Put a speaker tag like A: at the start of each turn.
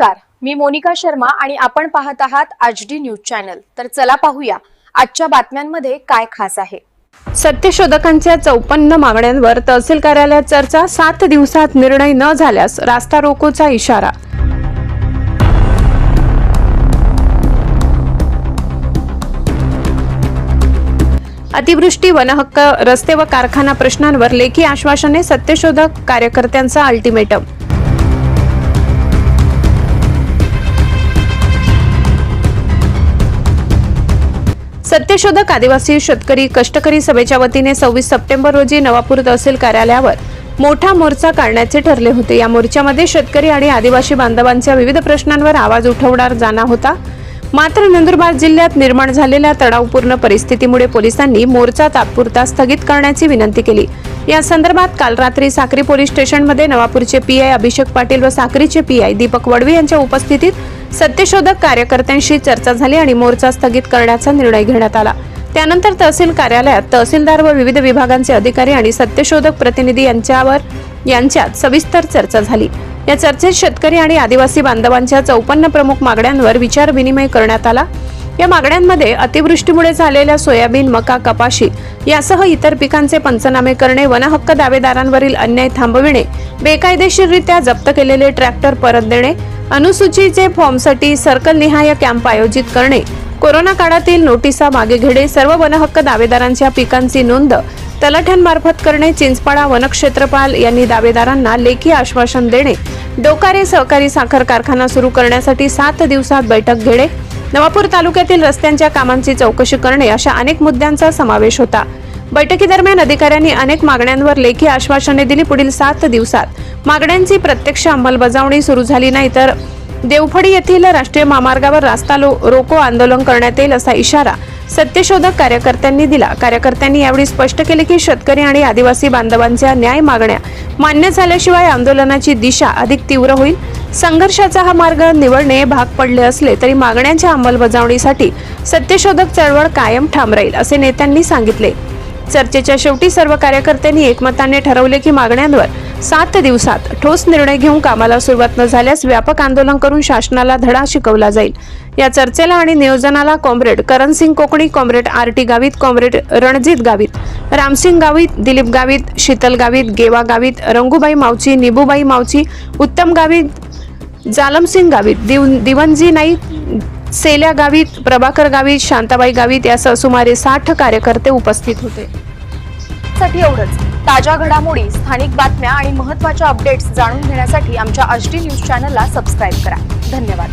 A: नमस्कार. मी मोनिका शर्मा आणि आपण पाहत आहात आज डी न्यूज चॅनल. तर चला पाहूया आजच्या बातम्यांमध्ये काय खास आहे.
B: सत्यशोधकांच्या चौपन्न मागण्यांवर तहसील कार्यालयात चर्चा सात दिवसात निर्णय न झाल्यास रास्ता रोकोचा इशारा. अतिवृष्टी वनहक्क रस्ते व कारखाना प्रश्नांवर लेखी आश्वासने सत्यशोधक कार्यकर्त्यांचा अल्टिमेटम. सत्यशोधक आदिवासी शेतकरी कष्टकरी सभेच्या वतीने सव्वीस सप्टेंबर रोजी नवापूर तहसील कार्यालयावर मोठा मोर्चा काढण्याचे ठरले होते. या मोर्चामध्ये शेतकरी आणि आदिवासी बांधवांच्या विविध प्रश्नांवर आवाज उठवणार जाणार होता. मात्र नंदुरबार जिल्ह्यात निर्माण झालेल्या तणावपूर्ण परिस्थितीमुळे पोलिसांनी मोर्चा तात्पुरता स्थगित करण्याची विनंती केली. या संदर्भात काल रात्री साक्री पोलीस स्टेशनमध्ये नवापूरचे पीआय अभिषेक पाटील व साक्रीचे पीआय दीपक वडवी यांच्या उपस्थितीत सत्यशोधक कार्यकर्त्यांशी चर्चा झाली आणि मोर्चा स्थगित करण्याचा निर्णय घेण्यात आला. त्यानंतर तहसील कार्यालयात तहसीलदार व विविध विभागांचे अधिकारी आणि सत्यशोधक प्रतिनिधी यांच्यावर यांच्यात सविस्तर चर्चा झाली. या चर्चेत शेतकरी आणि आदिवासी बांधवांच्या चौपन्न प्रमुख मागण्यांवर विचार विनिमय करण्यात आला. या मागण्यांमध्ये अतिवृष्टीमुळे झालेल्या सोयाबीन मका कपाशी यासह इतर पिकांचे पंचनामे करणे वनहक्क दावेदारांवरील अन्याय थांबविणे बेकायदेशीररित्या जप्त केलेले ट्रॅक्टर परत देणे अनुसूचीचे फॉर्मसाठी सर्कलनिहाय कॅम्प आयोजित करणे. कोरोना काळातील नोटिसा मागे घेणे सर्व वनहक्क दावेदारांच्या पिकांची नोंद तलाठ्यांमार्फत करणे चिंचपाडा वनक्षेत्रपाल यांनी दावेदारांना लेखी आश्वासन देणे. डोकारे सहकारी साखर कारखाना सुरू करण्यासाठी सात दिवसात बैठक घेणे. नवापूर तालुक्यातील रस्त्यांच्या कामांची चौकशी करणे अशा अनेक मुद्द्यांचा समावेश होता. बैठकीदरम्यान अधिकाऱ्यांनी अनेक मागण्यांवर लेखी आश्वासने दिली पुढील सात दिवसात. मागण्यांची प्रत्यक्ष अंमलबजावणी सुरू झाली नाही तर देवफडी येथील राष्ट्रीय महामार्गावर रास्ता लो- रोको आंदोलन करण्यात येईल असा इशारा सत्यशोधक कार्यकर्त्यांनी दिला. कार्यकर्त्यांनी यावेळी स्पष्ट केले की शेतकरी आणि आदिवासी बांधवांच्या न्याय मागण्या मान्य झाल्याशिवाय आंदोलनाची दिशा अधिक तीव्र होईल. संघर्षाचा हा मार्ग निवडणे भाग पडले असले तरी मागण्यांच्या अंमलबजावणीसाठी सत्यशोधक चळवळ कायम ठाम राहील असे नेत्यांनी सांगितले. चर्चेच्या शेवटी सर्व कार्यकर्त्यांनी एकमताने ठरवले की मागण्यांवर सात दिवसात ठोस निर्णय घेऊन कामाला सुरुवात न झाल्यास व्यापक आंदोलन करून शासनाला धडा शिकवला जाईल. या चर्चेला आणि नियोजनाला comrade Karansing Kokani comrade R T Gavit comrade Ranjit Gavit Ramsing Gavit Dilip Gavit Sheetal Gavit Geva Gavit Rangubai Mavchi Nibubai Mavchi Uttam Gavit Jalamsing Gavit दिव दिवनजी नाईक सेल्या गावीत प्रभाकर गावीत शांताबाई गावीत यासह सुमारे साठ कार्यकर्ते उपस्थित होते.
A: साठी एवढंच. ताज्या घडामोडी स्थानिक बातम्या आणि महत्त्वाच्या अपडेट्स जाणून घेण्यासाठी आमच्या आच न्यूज चॅनलला सबस्क्राईब करा. धन्यवाद.